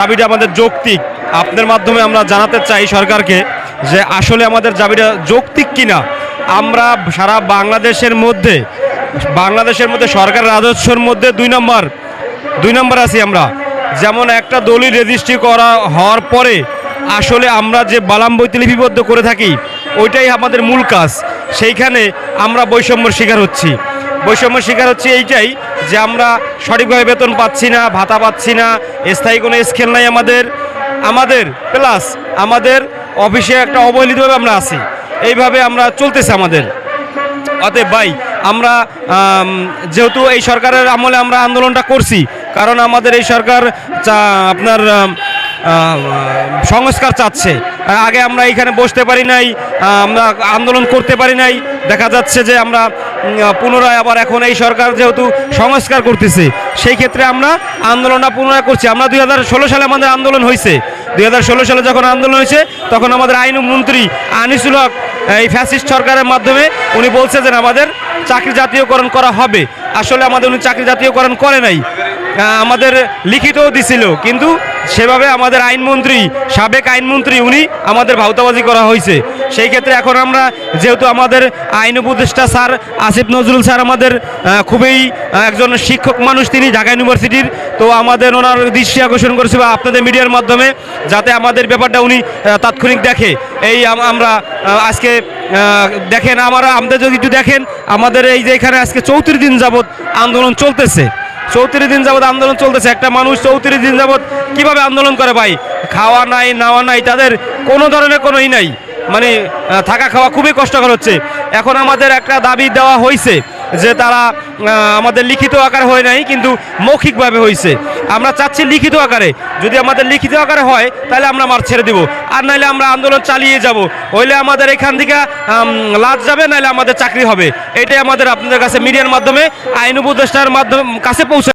দাবিটা আমাদের যৌক্তিক। আপনার মাধ্যমে আমরা জানাতে চাই সরকারকে যে আসলে আমাদের দাবিটা যৌক্তিক কিনা। আমরা সারা বাংলাদেশের মধ্যে বাংলাদেশের মধ্যে সরকার রাজস্বর মধ্যে দুই নম্বর দুই নম্বর আছি আমরা। যেমন একটা দলিল রেজিস্ট্রি করা হওয়ার পরে আসলে আমরা যে বালাম বইতে লিপিবদ্ধ করে থাকি, ওইটাই আমাদের মূল কাজ। সেইখানে আমরা বৈষম্যর শিকার হচ্ছি। বৈষম্যের শিকার হচ্ছে এইটাই যে আমরা সঠিকভাবে বেতন পাচ্ছি না, ভাতা পাচ্ছি না, স্থায়ী কোনো স্কেল নাই আমাদের আমাদের প্লাস আমাদের অফিসে একটা অবহেলিতভাবে আমরা আছি। এইভাবে আমরা চলতেছে আমাদের। অতএব ভাই, আমরা যেহেতু এই সরকারের আমলে আমরা আন্দোলনটা করছি, কারণ আমাদের এই সরকার আপনার সংস্কার চাচ্ছে। আগে আমরা এখানে বসতে পারি নাই আমরা আন্দোলন করতে পারি নাই। দেখা যাচ্ছে যে আমরা পুনরায় আবার এখন এই সরকার যেহেতু সংস্কার করতেছে, সেই ক্ষেত্রে আমরা আন্দোলনটা পুনরায় করছি। আমরা দু হাজার ষোলো সালে আমাদের আন্দোলন হয়েছে দু হাজার ষোলো সালে যখন আন্দোলন হয়েছে তখন আমাদের আইন মন্ত্রী আনিসুল হক, এই ফ্যাসিস্ট সরকারের মাধ্যমে উনি বলছে যে আমাদের চাকরি জাতীয়করণ করা হবে। আসলে আমাদের উনি চাকরি জাতীয়করণ করে নাই। আমাদের লিখিতও দিছিল, কিন্তু সেভাবে আমাদের আইনমন্ত্রী, সাবেক আইনমন্ত্রী উনি আমাদের ভাউতাবাজি করা হয়েছে। সেই ক্ষেত্রে এখন আমরা যেহেতু আমাদের আইন উপদেষ্টা স্যার আসিফ নজরুল স্যার আমাদের খুবই একজন শিক্ষক মানুষ, তিনি ঢাকা ইউনিভার্সিটির, তো আমাদের ওনার দৃষ্টি আকর্ষণ করেছে বা আপনাদের মিডিয়ার মাধ্যমে, যাতে আমাদের ব্যাপারটা উনি তাৎক্ষণিক দেখে। এই আমরা আজকে দেখেন, আমরা আমাদের যদি একটু দেখেন, আমাদের এই যে এখানে আজকে চৌত্রিশ দিন যাবৎ আন্দোলন চলতেছে। চৌত্রিশ দিন যাবৎ আন্দোলন চলতেছে। একটা মানুষ চৌত্রিশ দিন যাবৎ কীভাবে আন্দোলন করে ভাই? খাওয়া নাই, নাওয়া নাই, তাদের কোনো ধরনের কোনো ই নাই। মানে থাকা খাওয়া খুবই কষ্টকর হচ্ছে। এখন আমাদের একটা দাবি দেওয়া হয়েছে যে তারা আমাদের লিখিত আকারে হয় নাই, কিন্তু মৌখিকভাবে হয়েছে আমরা চাচ্ছি লিখিত আকারে। যদি আমাদের লিখিত আকারে হয়, তাহলে আমরা মার ছেড়ে দিব। আর নাহলে আমরা আন্দোলন চালিয়ে যাব। হইলে আমাদের এখান থেকে লাজ যাবে নাহলে আমাদের চাকরি হবে। এটাই আমাদের আপনাদের কাছে মিডিয়ার মাধ্যমে, আইন উপদেষ্টার মাধ্যমে কাছে পৌঁছে